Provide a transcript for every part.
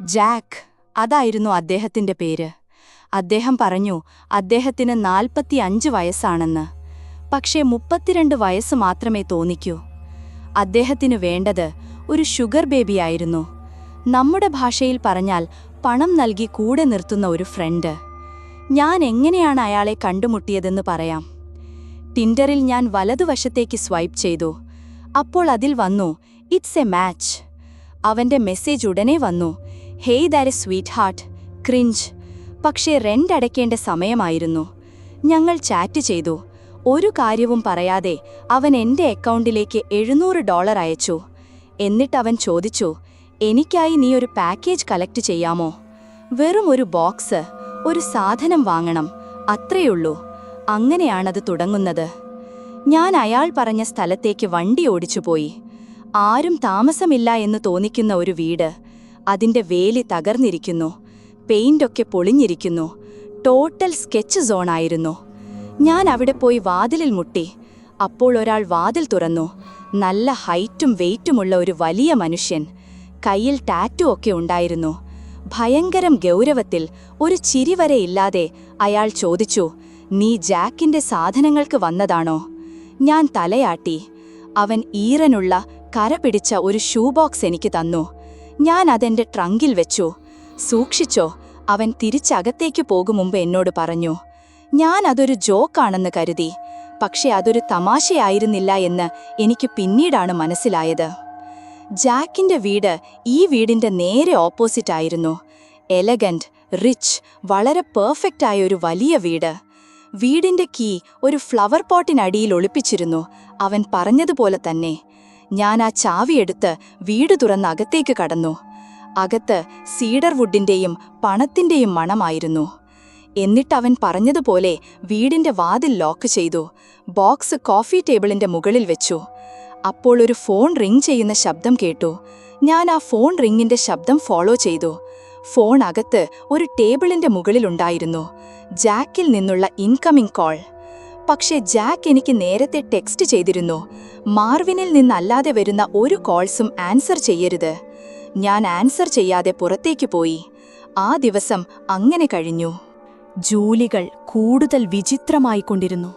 Jack അതായിരുന്നു അദ്ദേഹത്തിന്റെ പേര്. അദ്ദേഹം പറഞ്ഞു അദ്ദേഹത്തിന് നാൽപ്പത്തിയഞ്ച് വയസ്സാണെന്ന്. പക്ഷേ മുപ്പത്തിരണ്ട് വയസ്സ് മാത്രമേ തോന്നിക്കൂ. അദ്ദേഹത്തിന് വേണ്ടത് ഒരു ഷുഗർ ബേബിയായിരുന്നു. നമ്മുടെ ഭാഷയിൽ പറഞ്ഞാൽ പണം നൽകി കൂടെ നിർത്തുന്ന ഒരു ഫ്രണ്ട്. ഞാൻ എങ്ങനെയാണ് അയാളെ കണ്ടുമുട്ടിയതെന്ന് പറയാം. ടിൻഡറിൽ ഞാൻ വലതുവശത്തേക്ക് സ്വൈപ്പ് ചെയ്തു. അപ്പോൾ അതിൽ വന്നു ഇറ്റ്സ് എ മാച്ച്. അവന്റെ മെസ്സേജ് ഉടനെ വന്നു hey there sweet heart cringe. പക്ഷേ റെന്റ് അടയ്ക്കേണ്ട സമയമായിരുന്നു. ഞങ്ങൾ ചാറ്റ് ചെയ്തു. ഒരു കാര്യവും പറയാതെ അവൻ എന്റെ അക്കൗണ്ടിലേക്ക് എഴുന്നൂറ് ഡോളർ അയച്ചു. എന്നിട്ടവൻ ചോദിച്ചു എനിക്കായി നീ ഒരു പാക്കേജ് കളക്ട് ചെയ്യാമോ? വെറും ഒരു ബോക്സ് ഒരു സാധനം വാങ്ങണം അത്രയുള്ളൂ. അങ്ങനെയാണത് തുടങ്ങുന്നത്. ഞാൻ അയാൾ പറഞ്ഞ സ്ഥലത്തേക്ക് വണ്ടി ഓടിച്ചുപോയി. ആരും താമസമില്ല എന്ന് തോന്നിക്കുന്ന ഒരു വീട് അതിന്റെ വേലി തകർന്നിരിക്കുന്നു. പെയിന്റൊക്കെ പൊളിഞ്ഞിരിക്കുന്നു. ടോട്ടൽ സ്കെച്ച് സോണായിരുന്നു ഞാൻ അവിടെ പോയി വാതിലിൽ മുട്ടി. അപ്പോൾ ഒരാൾ വാതിൽ തുറന്നു. നല്ല ഹൈറ്റും വെയിറ്റുമുള്ള ഒരു വലിയ മനുഷ്യൻ. കയ്യിൽ ടാറ്റു ഒക്കെ ഉണ്ടായിരുന്നു. ഭയങ്കരം ഗൗരവത്തിൽ ഒരു ചിരി വരെ ഇല്ലാതെ അയാൾ ചോദിച്ചു നീ ജാക്കിന്റെ സാധനങ്ങൾക്ക് വന്നതാണോ? ഞാൻ തലയാട്ടി. അവൻ ഈറനുള്ള കര പിടിച്ച ഒരു ഷൂ ബോക്സ് എനിക്ക് തന്നു. ഞാൻ അതെന്റെ ട്രങ്കിൽ വെച്ചു. സൂക്ഷിച്ചോ അവൻ തിരിച്ചകത്തേക്ക് പോകും മുമ്പ് എന്നോട് പറഞ്ഞു. ഞാൻ അതൊരു ജോക്കാണെന്ന് കരുതി പക്ഷേ അതൊരു തമാശയായിരുന്നില്ല എന്ന് എനിക്ക് പിന്നീടാണ് മനസ്സിലായത്. ജാക്കിന്റെ വീട് ഈ വീടിന്റെ നേരെ ഓപ്പോസിറ്റ് ആയിരുന്നു. എലഗന്റ് റിച്ച് വളരെ പെർഫെക്റ്റ് ആയ ഒരു വലിയ വീട്. വീടിന്റെ കീ ഒരു ഫ്ലവർ പോട്ടിനടിയിൽ ഒളിപ്പിച്ചിരുന്നു അവൻ പറഞ്ഞതുപോലെ തന്നെ. ഞാൻ ആ ചാവിയെടുത്ത് വീട് തുറന്ന് അകത്തേക്ക് കടന്നു. അകത്ത് സീഡർ വുഡിന്റെയും പണത്തിന്റെയും മണമായിരുന്നു. എന്നിട്ടവൻ പറഞ്ഞതുപോലെ വീടിന്റെ വാതിൽ ലോക്ക് ചെയ്തു. ബോക്സ് കോഫി ടേബിളിന്റെ മുകളിൽ വെച്ചു. അപ്പോൾ ഒരു ഫോൺ റിംഗ് ചെയ്യുന്ന ശബ്ദം കേട്ടു. ഞാൻ ആ ഫോൺ റിങ്ങിന്റെ ശബ്ദം ഫോളോ ചെയ്തു. ഫോൺ അകത്ത് ഒരു ടേബിളിന്റെ മുകളിലുണ്ടായിരുന്നു ജാക്കിൽ നിന്നുള്ള ഇൻകമിംഗ് കോൾ. പക്ഷേ ജാക്ക് എനിക്ക് നേരത്തെ ടെക്സ്റ്റ് ചെയ്തിരുന്നു. മാർവിനിൽ നിന്നല്ലാതെ വരുന്ന ഒരു കോൾസും ആൻസർ ചെയ്യരുത്. ഞാൻ ആൻസർ ചെയ്യാതെ പുറത്തേക്ക് പോയി. ആ ദിവസം അങ്ങനെ കഴിഞ്ഞു. ജോലികൾ കൂടുതൽ വിചിത്രമായിക്കൊണ്ടിരുന്നു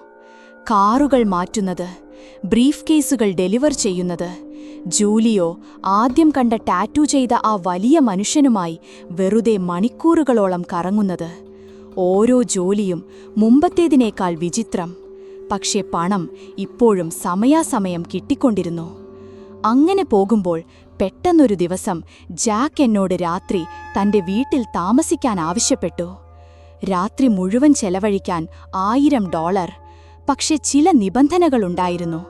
കാറുകൾ മാറ്റുന്നത് ബ്രീഫ് കേസുകൾ ഡെലിവർ ചെയ്യുന്നത് ജൂലിയോ ആദ്യം കണ്ട ടാറ്റു ചെയ്ത ആ വലിയ മനുഷ്യനുമായി വെറുതെ മണിക്കൂറുകളോളം കറങ്ങുന്നത്. ഓരോ ജോലിയും മുമ്പത്തേതിനേക്കാൾ വിചിത്രം. പക്ഷേ പണം ഇപ്പോഴും സമയാസമയം കിട്ടിക്കൊണ്ടിരുന്നു. അങ്ങനെ പോകുമ്പോൾ പെട്ടെന്നൊരു ദിവസം ജാക്ക് എന്നോട് രാത്രി തന്റെ വീട്ടിൽ താമസിക്കാൻ ആവശ്യപ്പെട്ടു. രാത്രി മുഴുവൻ ചെലവഴിക്കാൻ ആയിരം ഡോളർ പക്ഷെ ചില നിബന്ധനകളുണ്ടായിരുന്നു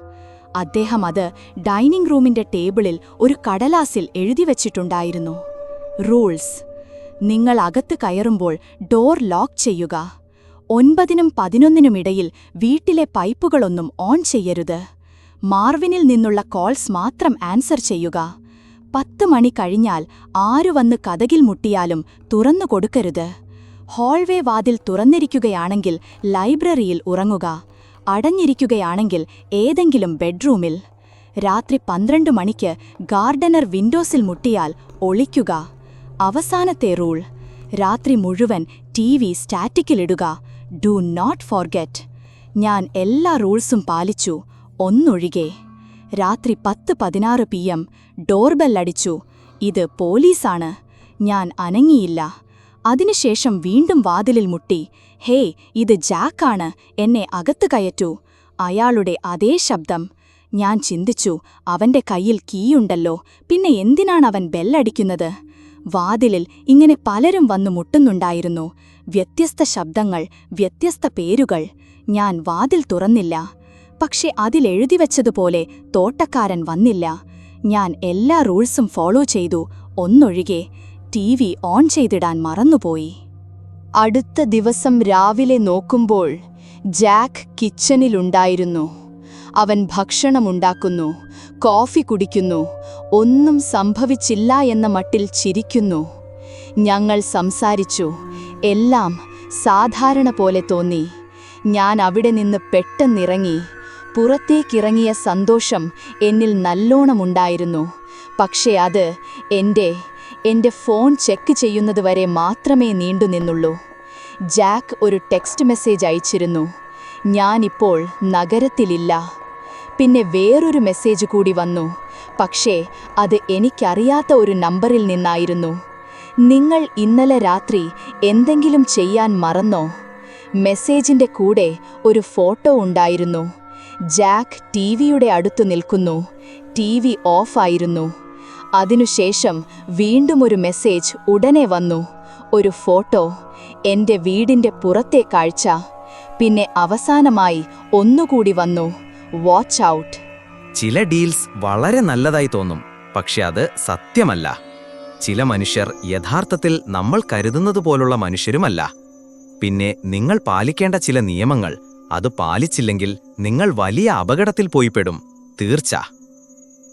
അദ്ദേഹം അത് ഡൈനിങ് റൂമിന്റെ ടേബിളിൽ ഒരു കടലാസിൽ എഴുതിവച്ചിട്ടുണ്ടായിരുന്നു റൂൾസ്. നിങ്ങൾ അകത്ത് കയറുമ്പോൾ ഡോർ ലോക്ക് ചെയ്യുക. ഒൻപതിനും പതിനൊന്നിനുമിടയിൽ വീട്ടിലെ പൈപ്പുകളൊന്നും ഓൺ ചെയ്യരുത്. മാർവിനിൽ നിന്നുള്ള കോൾസ് മാത്രം ആൻസർ ചെയ്യുക. പത്ത് മണി കഴിഞ്ഞാൽ ആരു വന്ന് കഥകിൽ മുട്ടിയാലും തുറന്നു കൊടുക്കരുത്. ഹോൾവേ വാതിൽ തുറന്നിരിക്കുകയാണെങ്കിൽ ലൈബ്രറിയിൽ ഉറങ്ങുക. അടഞ്ഞിരിക്കുകയാണെങ്കിൽ ഏതെങ്കിലും ബെഡ്റൂമിൽ. രാത്രി പന്ത്രണ്ട് മണിക്ക് ഗാർഡനർ വിൻഡോസിൽ മുട്ടിയാൽ ഒളിക്കുക. അവസാനത്തെ റൂൾ. രാത്രി മുഴുവൻ T V സ്റ്റാറ്റിക്കിലിടുക. Do not forget. ഞാൻ എല്ലാ റൂൾസും പാലിച്ചു. ഒന്നൊഴികെ. രാത്രി പത്ത് പതിനാറ് പി എം ഡോർബെല്ലടിച്ചു ഇത് പോലീസാണ്. ഞാൻ അനങ്ങിയില്ല. അതിനുശേഷം വീണ്ടും വാതിലിൽ മുട്ടി. ഹേ ഇത് ജാക്കാണ്. എന്നെ അകത്ത് കയറ്റൂ. അയാളുടെ അതേ ശബ്ദം. ഞാൻ ചിന്തിച്ചു അവന്റെ കയ്യിൽ കീയുണ്ടല്ലോ. പിന്നെ എന്തിനാണവൻ ബെല്ലടിക്കുന്നത് വാതിലിൽ ഇങ്ങനെ പലരും വന്നു മുട്ടുന്നുണ്ടായിരുന്നു. വ്യത്യസ്ത ശബ്ദങ്ങൾ വ്യത്യസ്ത പേരുകൾ. ഞാൻ വാതിൽ തുറന്നില്ല. പക്ഷെ അതിലെഴുതിവച്ചതുപോലെ തോട്ടക്കാരൻ വന്നില്ല. ഞാൻ എല്ലാ റൂൾസും ഫോളോ ചെയ്തു. ഒന്നൊഴികെ ടി വി ഓൺ ചെയ്തിടാൻ മറന്നുപോയി. അടുത്ത ദിവസം രാവിലെ നോക്കുമ്പോൾ ജാക്ക് കിച്ചണിലുണ്ടായിരുന്നു. അവൻ ഭക്ഷണമുണ്ടാക്കുന്നു കോഫി കുടിക്കുന്നു ഒന്നും സംഭവിച്ചില്ല എന്ന മട്ടിൽ ചിരിക്കുന്നു. ഞങ്ങൾ സംസാരിച്ചു എല്ലാം സാധാരണ പോലെ തോന്നി. ഞാൻ അവിടെ നിന്ന് പെട്ടെന്നിറങ്ങി. പുറത്തേക്കിറങ്ങിയ സന്തോഷം എന്നിൽ നല്ലോണമുണ്ടായിരുന്നു. പക്ഷേ അത് എന്റെ എന്റെ ഫോൺ ചെക്ക് ചെയ്യുന്നതുവരെ മാത്രമേ നീണ്ടുനിന്നുള്ളൂ ജാക്ക് ഒരു ടെക്സ്റ്റ് മെസ്സേജ് അയച്ചിരുന്നു. ഞാനിപ്പോൾ നഗരത്തിലില്ല. പിന്നെ വേറൊരു മെസ്സേജ് കൂടി വന്നു. പക്ഷേ അത് എനിക്കറിയാത്ത ഒരു നമ്പറിൽ നിന്നായിരുന്നു. നിങ്ങൾ ഇന്നലെ രാത്രി എന്തെങ്കിലും ചെയ്യാൻ മറന്നോ? മെസ്സേജിന്റെ കൂടെ ഒരു ഫോട്ടോ ഉണ്ടായിരുന്നു. ജാക്ക് ടി വിയുടെ അടുത്തു നിൽക്കുന്നു. ടി വി ഓഫായിരുന്നു അതിനുശേഷം വീണ്ടും ഒരു മെസ്സേജ് ഉടനെ വന്നു. ഒരു ഫോട്ടോ എന്റെ വീടിന്റെ പുറത്തെ കാഴ്ച. പിന്നെ അവസാനമായി ഒന്നുകൂടി വന്നു. വാച്ച് ഔട്ട് ചില ഡീൽസ് വളരെ നല്ലതായി തോന്നും പക്ഷെ അത് സത്യമല്ല. ചില മനുഷ്യർ യഥാർത്ഥത്തിൽ നമ്മൾ കരുതുന്നത് പോലുള്ള മനുഷ്യരുമല്ല. പിന്നെ നിങ്ങൾ പാലിക്കേണ്ട ചില നിയമങ്ങൾ അത് പാലിച്ചില്ലെങ്കിൽ നിങ്ങൾ വലിയ അപകടത്തിൽ പോയിപ്പെടും തീർച്ച.